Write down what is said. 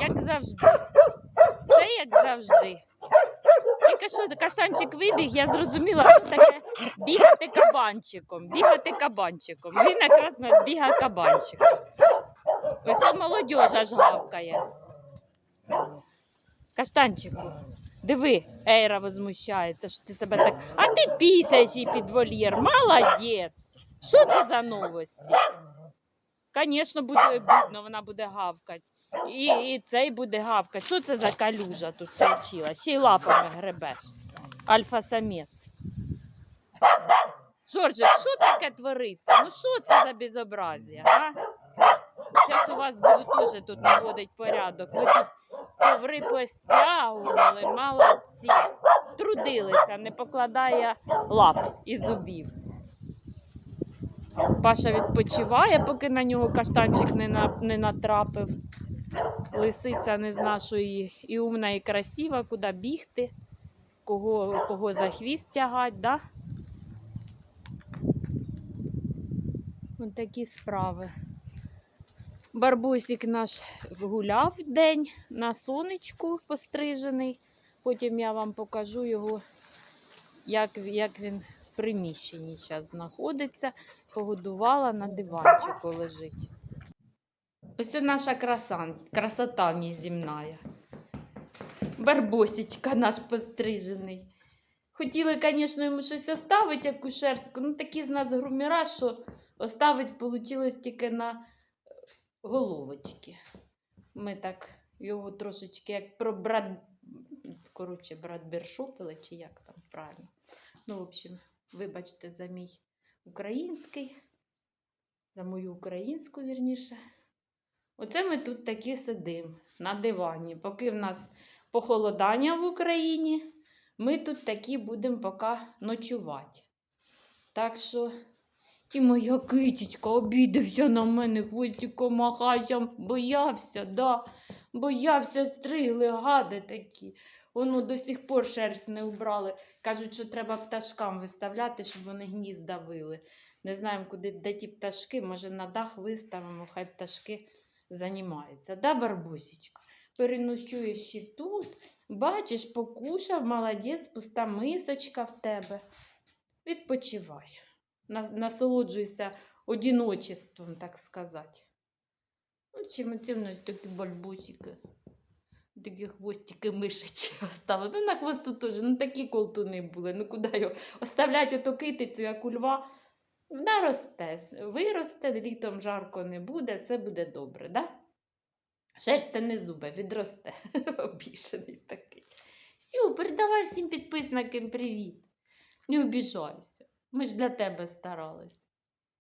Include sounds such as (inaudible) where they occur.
Як завжди. Все як завжди. Тільки що каштанчик вибіг, я зрозуміла, що таке бігати кабанчиком. Бігати кабанчиком. Він якраз нас бігає кабанчиком. Ось молодь аж гавкає. Каштанчику, диви, Ейра возмущається, що ти себе так. А ти пісяєш під вольєр. Молодець. Що це за новості? Звісно, буде обідно, вона буде гавкати. І, і цей буде гавкати. Що це за калюжа тут случилась? Ще й лапами гребеш. Альфа-самець. Жоржик, що таке твориться? Ну що це за безобразія, а? Зараз у вас буду теж тут наводити порядок. Ви тут коври постягували, молодці. Трудилися, не покладає лап і зубів. Паша відпочиває, поки на нього каштанчик не, на, не натрапив. Лисиця не зна, що і, умна, і красива, куди бігти, кого, кого за хвіст тягать, да? Ось такі справи. Барбусик наш гуляв день на сонечку пострижений. Потім я вам покажу його, як, як він в приміщенні зараз знаходиться. Погодувала на диванчику лежить. Ось наша краса, красота неземная. Барбосічка наш пострижений. Хотіли, звісно, йому щось оставити, яку шерстку. Ну, такі з нас груміра, що оставить вийшло тільки на головочки. Ми так його трошечки як про брат, коротше, брат Бершопили, чи як там правильно. Ну, в общем, вибачте за мій український, за мою українську, вірніше. Оце ми тут такі сидимо на дивані. Поки в нас похолодання в Україні, ми тут такі будемо поки ночувати. Так що і моя китічка обідався на мене, хвостиком махався, боявся, да, боявся, стригли, гади такі. Воно до сих пор шерсть не убрали. Кажуть, що треба пташкам виставляти, щоб вони гнізда вили. Не знаємо, куди де ті пташки, може на дах виставимо, хай пташки займаються. Да, Барбусечка? Переночуєш ще тут. Бачиш, покушав, молодець, пуста мисочка в тебе. Відпочивай. Насолоджуйся одиночеством, так сказати. Ну, чим це в нас такі бальбусики. Такі хвостики мишечі (laughs) остали. Ну, на хвосту теж, ну такі колтуни були. Ну куди його оставлять оту китицю, як у льва. Вона росте, виросте, літом жарко не буде, все буде добре, да? Шерсть це не зуби, відросте. (laughs) Обішений такий. Супер, передавай всім підписникам привіт. Не обіжайся. Ми ж для тебе старались.